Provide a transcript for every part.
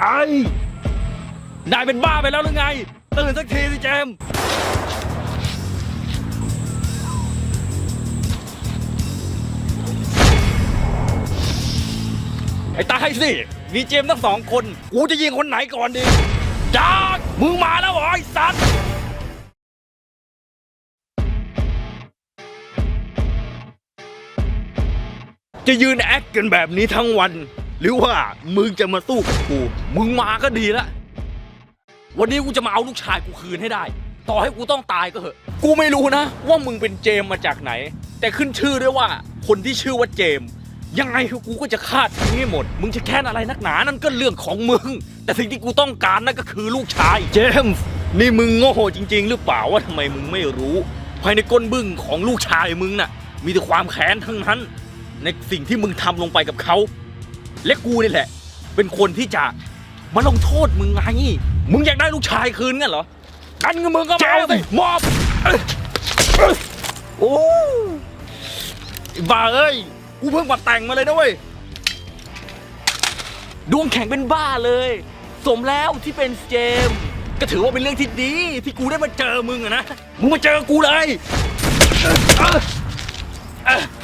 ไอ้นายเป็นบ้าไปแล้วหรือไง ตื่นสักทีสิเจม ไอ้ตายสิ มีเจมส์ทั้งสองคน กูจะยิงคนไหนก่อนดีจากมึงมาแล้วเหรอไอ้สัตว์จะยืนแอคกันแบบนี้ทั้งวัน หรือว่ามึงจะมาสู้กับกู มึงมาก็ดีละวันนี้กูจะมาเอาลูกชายกูคืนให้ได้ ต่อให้กูต้องตายก็เถอะ กูไม่รู้นะ ว่ามึงเป็นเจมมาจากไหน แต่ขึ้นชื่อด้วยว่า คนที่ชื่อว่าเจม ยังไงกูก็จะฆ่าทิ้งให้หมด มึงจะแค้นอะไรนักหนานั่นก็เรื่องของมึง แต่สิ่งที่กูต้องการนั่นก็คือลูกชาย เจมส์นี่มึงโง่จริง ๆ หรือเปล่าว่าทำไมมึงไม่รู้ ภายในก้นบึ้งของลูกชายมึงน่ะ มีแต่ความแค้นทั้งนั้น ในสิ่งที่มึงทำลงไปกับเขา และกูนี่แหละ เป็นคนที่จะมาลงโทษมึงไง มึงอยากได้ลูกชายคืนงั้นเหรอกันกับมึงก็มาเอาสิมอบเอ้ยเอ้ยโอ้ไอ้บ้าเอ้ย กูเพิ่งมาแต่งมาเลยนะเว้ย ดวงแข็งเป็นบ้าเลย สมแล้วที่เป็นเจมส์ก็ถือว่าเป็นเรื่องที่ดี ที่กูได้มาเจอมึงอะนะ มึงมาเจอกูเลยเอ้ยเอ้ยเอ้ยเฮ้ย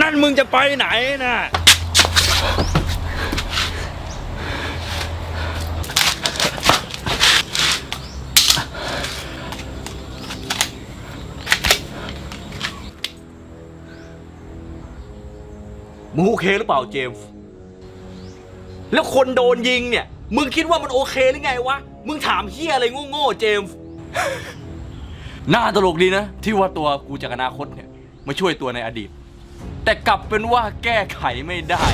นั่นมึงจะไปไหนน่ะมึงโอเคหรือเปล่าเจมส์ แล้วคนโดนยิงเนี่ย มึงคิดว่ามันโอเคหรือไงวะ มึงถามเฮียอะไรโง่ๆเจมส์ น่าตลกดีนะ ที่ว่าตัวกูจากอนาคตเนี่ย มาช่วยตัวในอดีต แต่กลับเป็นว่าแก้ไขไม่ได้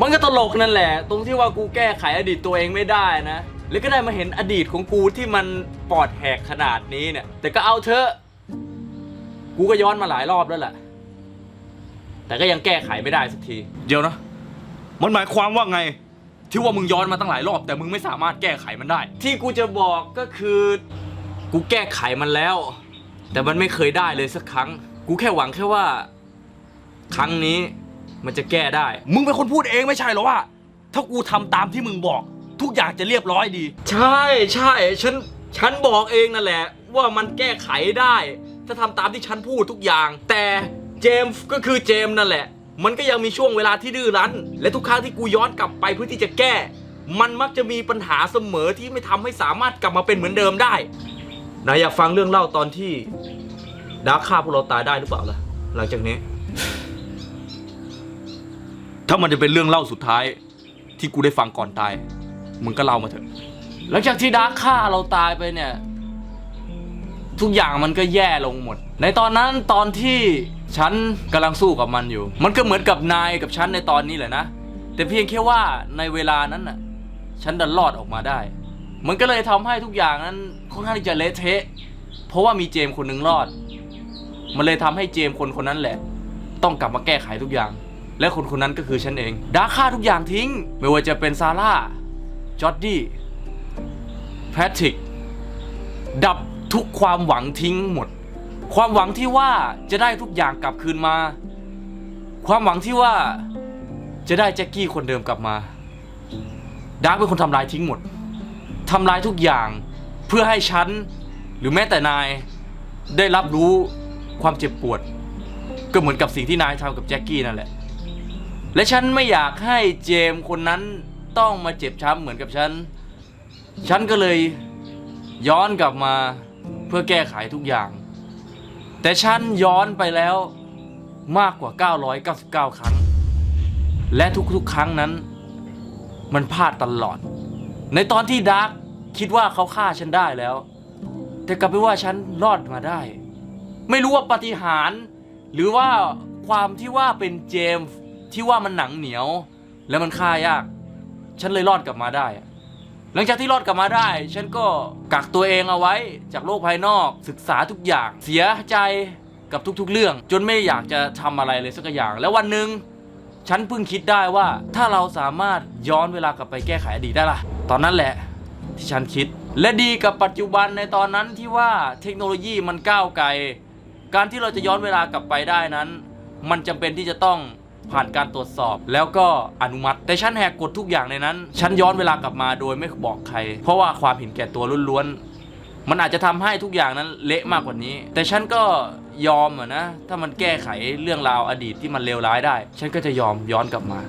มันก็ตลกนั่นแหละ ตรงที่ว่ากูแก้ไขอดีตตัวเองไม่ได้นะ แล้วก็ได้มาเห็นอดีตของกูที่มันปอดแหกขนาดนี้เนี่ย แต่ก็เอาเถอะ กูก็ย้อนมาหลายรอบแล้วแหละ แต่ก็ยังแก้ไขไม่ได้สักที เดี๋ยวนะ มันหมายความว่าไง ที่ว่ามึงย้อนมาตั้งหลายรอบ แต่มึงไม่สามารถแก้ไขมันได้ ที่กูจะบอกก็คือ กูแก้ไขมันแล้ว แต่มันไม่เคยได้เลยสักครั้ง กูแค่หวังแค่ว่า ครั้งนี้มันจะแก้ได้ มึงเป็นคนพูดเองไม่ใช่เหรอว่า ถ้ากูทำตามที่มึงบอก ทุกอย่างจะเรียบร้อยดี ใช่ใช่ฉันฉันบอกเองนั่นแหละ ว่ามันแก้ไขได้ ถ้าทำตามที่ฉันพูดทุกอย่าง แต่เจมส์ก็คือเจมส์นั่นแหละ มันก็ยังมีช่วงเวลาที่ดื้อรั้น และทุกครั้งที่กูย้อนกลับไปเพื่อที่จะแก้ มันมักจะมีปัญหาเสมอที่ไม่ทำให้สามารถกลับมาเป็นเหมือนเดิมได้ นายอยากฟังเรื่องเล่าตอนที่ดาร์คฆ่าพวกเราตายได้หรือเปล่าล่ะ หลังจากนี้ ถ้ามันจะเป็นเรื่องเล่าสุดท้าย ที่กูได้ฟังก่อนตาย มึงก็เล่ามาเถอะ หลังจากที่ดาร์คฆ่าเราตายไปเนี่ย ทุกอย่างมันก็แย่ลงหมด ในตอนนั้นตอนที่ฉันกำลังสู้กับมันอยู่ มันก็เหมือนกับนายกับฉันในตอนนี้แหละนะ แต่เพียงแค่ว่าในเวลานั้นน่ะ ฉันดันรอดออกมาได้ มันก็เลยทำให้ทุกอย่างนั้นค่อนข้างที่จะเละเทะ เพราะว่ามีเจมส์คนหนึงรอด มันเลยทำให้เจมส์คนคนนั้นแหละ ต้องกลับมาแก้ไขทุกอย่าง และคนคนนั้นก็คือฉันเองดาร์คฆ่าทุกอย่างทิ้ง ไม่ว่าจะเป็นซาร่าจอร์ดี้แพทริก ดับทุกความหวังทิ้งหมด ความหวังที่ว่าจะได้ทุกอย่างกลับคืนมา ความหวังที่ว่าจะได้แจ็คกี้คนเดิมกลับมาดาร์กเป็นคนทำลายทิ้งหมด ทำลายทุกอย่างเพื่อให้ฉัน หรือแม้แต่นายได้รับรู้ความเจ็บปวด ก็เหมือนกับสิ่งที่นายทำกับแจ็คกี้นั่นแหละ และฉันไม่อยากให้เจมส์คนนั้นต้องมาเจ็บช้ำเหมือนกับฉัน ฉันก็เลยย้อนกลับมาเพื่อแก้ไขทุกอย่าง แต่ฉันย้อนไปแล้วมากกว่า 999 ครั้ง และทุกๆ ครั้งนั้น มันพลาดตลอด ในตอนที่ดาร์ก คิดว่าเขาฆ่าฉันได้แล้ว แต่กลับไปว่าฉันรอดมาได้ ไม่รู้ว่าปาฏิหารย์หรือว่าความที่ว่าเป็นเจมส์ที่ว่ามันหนังเหนียว และมันฆ่ายาก ฉันเลยรอดกลับมาได้ หลังจากที่รอดกลับมาได้ ฉันก็กักตัวเองเอาไว้จากโลกภายนอกศึกษาทุกอย่าง เสียใจกับทุกๆ เรื่อง จนไม่อยากจะทำอะไรเลยสักอย่าง แล้ววันหนึ่งฉันเพิ่งคิดได้ว่าถ้าเราสามารถย้อนเวลากลับไปแก้ไขอดีตได้ล่ะ ตอนนั้นแหละ ที่ฉันคิด และดีกับปัจจุบันในตอนนั้นที่ว่าเทคโนโลยีมันก้าวไกล การที่เราจะย้อนเวลากลับไปได้นั้น มันจำเป็นที่จะต้องผ่านการตรวจสอบแล้วก็อนุมัติ แต่ฉันแหกกฎทุกอย่างในนั้น ฉันย้อนเวลากลับมาโดยไม่บอกใคร เพราะว่าความเห็นแก่ตัวล้วนๆ มันอาจจะทำให้ทุกอย่างนั้นเละมากกว่านี้ แต่ฉันก็ยอมอะนะ ถ้ามันแก้ไขเรื่องราวอดีตที่มันเลวร้ายได้ ฉันก็จะยอมย้อนกลับมา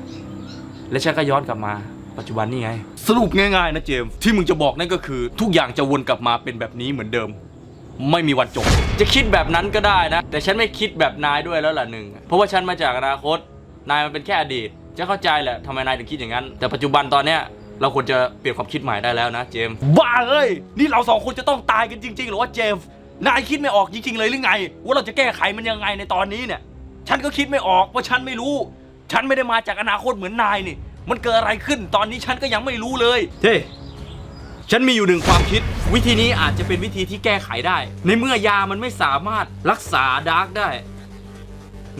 และฉันก็ย้อนกลับมา ปัจจุบันนี่ไง สรุปง่ายๆนะเจมส์ที่มึงจะบอกนั่นก็คือ ทุกอย่างจะวนกลับมาเป็นแบบนี้เหมือนเดิม ไม่มีวันจบ จะคิดแบบนั้นก็ได้นะ แต่ฉันไม่คิดแบบนายด้วยแล้วล่ะหนึ่งเพราะว่าฉันมาจากอนาคต นายมันเป็นแค่อดีต จะเข้าใจแหละทำไมนายถึงคิดอย่างนั้น แต่ปัจจุบันตอนเนี้ยเราควรจะเปลี่ยนความคิดใหม่ได้แล้วนะเจมส์บ้าเอ้ยนี่เราสองคนจะต้องตายกันจริงๆหรือว่าเจมส์นายคิดไม่ออกจริงๆเลยหรือไง ว่าเราจะแก้ไขมันยังไงในตอนนี้เนี่ย ฉันก็คิดไม่ออกเพราะฉันไม่รู้ ฉันไม่ได้มาจากอนาคตเหมือนนายนี่ มันเกิดอะไรขึ้นตอนนี้ฉันก็ยังไม่รู้เลย เฮ้ฉันมีอยู่หนึ่งความคิด วิธีนี้อาจจะเป็นวิธีที่แก้ไขได้ ในเมื่อยามันไม่สามารถรักษาดาร์กได้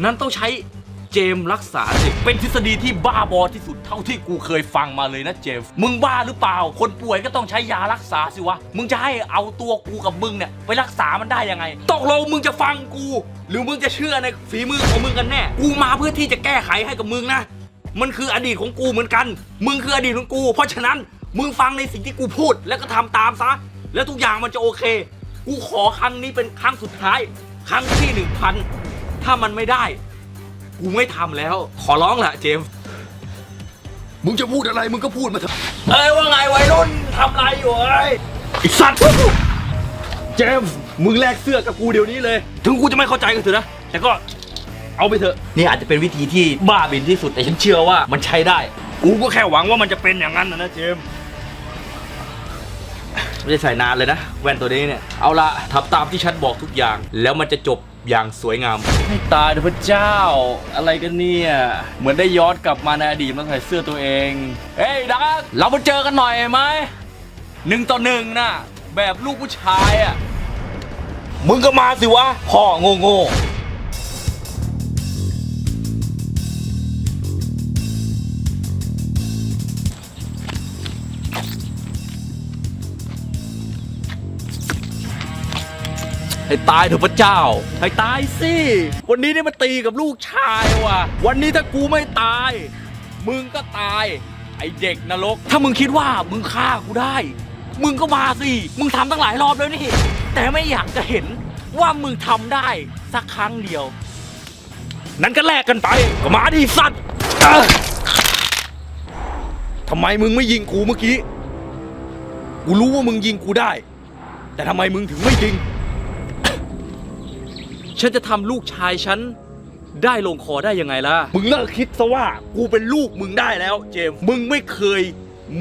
นั้นต้องใช้เจมส์รักษาสิเป็นทฤษฎีที่บ้าบอที่สุดเท่าที่กูเคยฟังมาเลยนะเจมส์มึงบ้าหรือเปล่า คนป่วยก็ต้องใช้ยารักษาสิวะ มึงจะให้เอาตัวกูกับมึงเนี่ยไปรักษามันได้ยังไงตกลงมึงจะฟังกู หรือมึงจะเชื่อในฝีมือของมึงกันแน่ กูมาเพื่อที่จะแก้ไขให้กับมึงนะ มันคืออดีตของกูเหมือนกัน มึงคืออดีตของกู เพราะฉะนั้นมึงฟังในสิ่งที่กูพูด แล้วก็ทำตามซะ แล้วทุกอย่างมันจะโอเค กูขอครั้งนี้เป็นครั้งสุดท้าย ครั้งที่หนึ่งพันถ้ามันไม่ได้ กูไม่ทำแล้ว ขอร้องแหละเจมส์มึงจะพูดอะไรมึงก็พูดมาเถอะเอ้ยว่าไงวัยรุ่นทำไรอยู่เอ้ยไอสัตว์เจมส์มึงแลกเสื้อกับกูเดี๋ยวนี้เลย ถึงกูจะไม่เข้าใจก็เถอะนะแต่ก็ เอาไปเถอะ นี่อาจจะเป็นวิธีที่บ้าบินที่สุดแต่ฉันเชื่อว่ามันใช้ได้ กูก็แค่หวังว่ามันจะเป็นอย่างนั้นนะนะเจมส์ไม่ได้ใส่นานเลยนะ แว่นตัวนี้เนี่ย เอาละทำตามที่ฉันบอกทุกอย่าง แล้วมันจะจบอย่างสวยงาม ให้ตายเถอะพระเจ้า อะไรกันเนี่ย เหมือนได้ย้อนกลับมาในอดีตมาใส่เสื้อตัวเอง เฮ้ยดักเรามาเจอกันหน่อยไหมหนึ่งต่อหนึ่งนะแบบลูกผู้ชายอะ มึงก็มาสิวะพ่อโง่โง่ ให้ตายเถอะพระเจ้า ให้ตายสิ วันนี้ได้มาตีกับลูกชายว่ะ วันนี้ถ้ากูไม่ตาย มึงก็ตาย ไอเด็กนรก ถ้ามึงคิดว่ามึงฆ่ากูได้ มึงก็มาสิ มึงทำตั้งหลายรอบแล้วนี่ แต่ไม่อยากจะเห็นว่ามึงทำได้สักครั้งเดียว นั้นก็แลกกันไป ก็มาดิสัตว์เอ้อทำไมมึงไม่ยิงกูเมื่อกี้ กูรู้ว่ามึงยิงกูได้ แต่ทำไมมึงถึงไม่ยิง ฉันจะทำลูกชายฉันได้ลงคอได้ยังไงล่ะ มึงเลิกคิดซะว่ากูเป็นลูกมึงได้แล้ว เจมส์มึงไม่เคย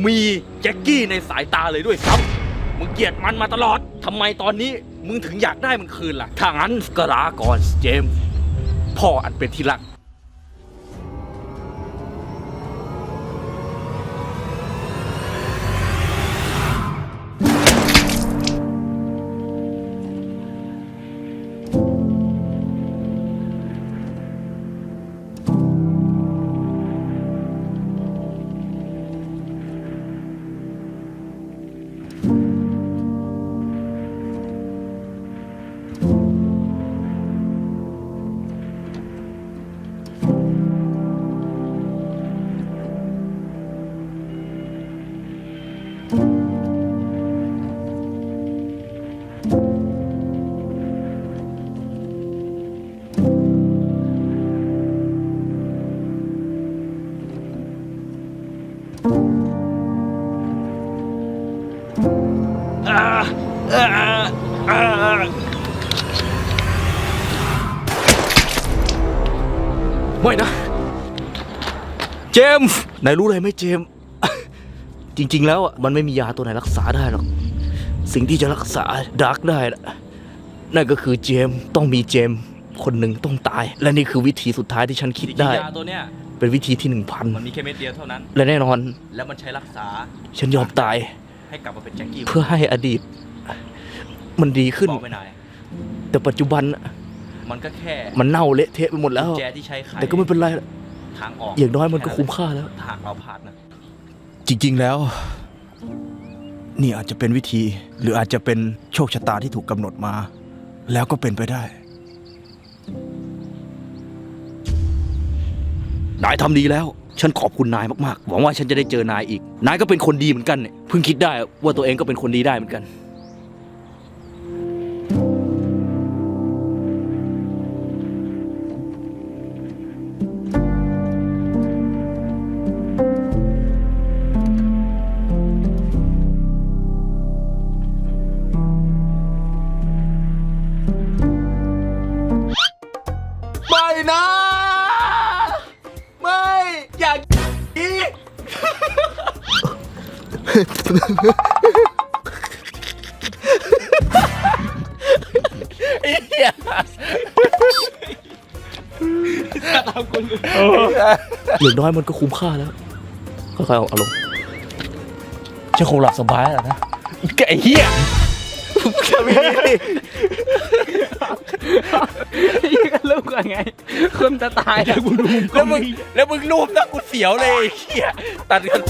มีแจ็คกี้ในสายตาเลยด้วยซ้ำมึงเกลียดมันมาตลอดทำไมตอนนี้มึงถึงอยากได้มันคืนล่ะถ้างั้นก็ลาก่อนเจมส์พ่ออันเป็นที่รัก ไม่นะ เจมส์นายรู้อะไรไหมเจมส์จริง ๆ แล้วอะมันไม่มียาตัวไหนรักษาได้หรอก สิ่งที่จะรักษาดาร์กได้นะนั่นก็คือเจมส์ต้องมีเจมส์คนหนึ่งต้องตาย และนี่คือวิธีสุดท้ายที่ฉันคิดได้ ยาตัวเนี้ย เป็นวิธีที่หนึ่งพันมันมีแค่เม็ดเดียวเท่านั้น และแน่นอน แล้วมันใช้รักษา ฉันยอมตาย ให้กลับมาเป็นแจ็คกี้เพื่อให้อดีต มันดีขึ้นบอกไม่นายแต่ปัจจุบันน่ะมันก็แค่มันเน่าเละเทะไปหมดแล้วแจที่ใช้ไขแต่ก็ไม่เป็นไรทางออกอย่างน้อยมันก็คุ้มค่าแล้วถ้าหากเราพลาดนะจริงๆแล้ว นี่อาจจะเป็นวิธี หรืออาจจะเป็นโชคชะตาที่ถูกกำหนดมา แล้วก็เป็นไปได้ นายทำดีแล้ว ฉันขอบคุณนายมากๆ หวังว่าฉันจะได้เจอนายอีก นายก็เป็นคนดีเหมือนกันเนี่ยเพิ่งคิดได้ว่าตัวเองก็เป็นคนดีได้เหมือนกัน อย่างน้อยมันก็คุ้มค่าแล้ว ค่อยๆเอาเอาลงฉันคงหลับสบายแล้วนะไอ้เหี้ยยี่ก็ลูกกันไงคนจะตายแล้วมึงแล้วมึงแล้วมึงรูปนะกูเสียวเลยไอ้เหี้ยตัดกัน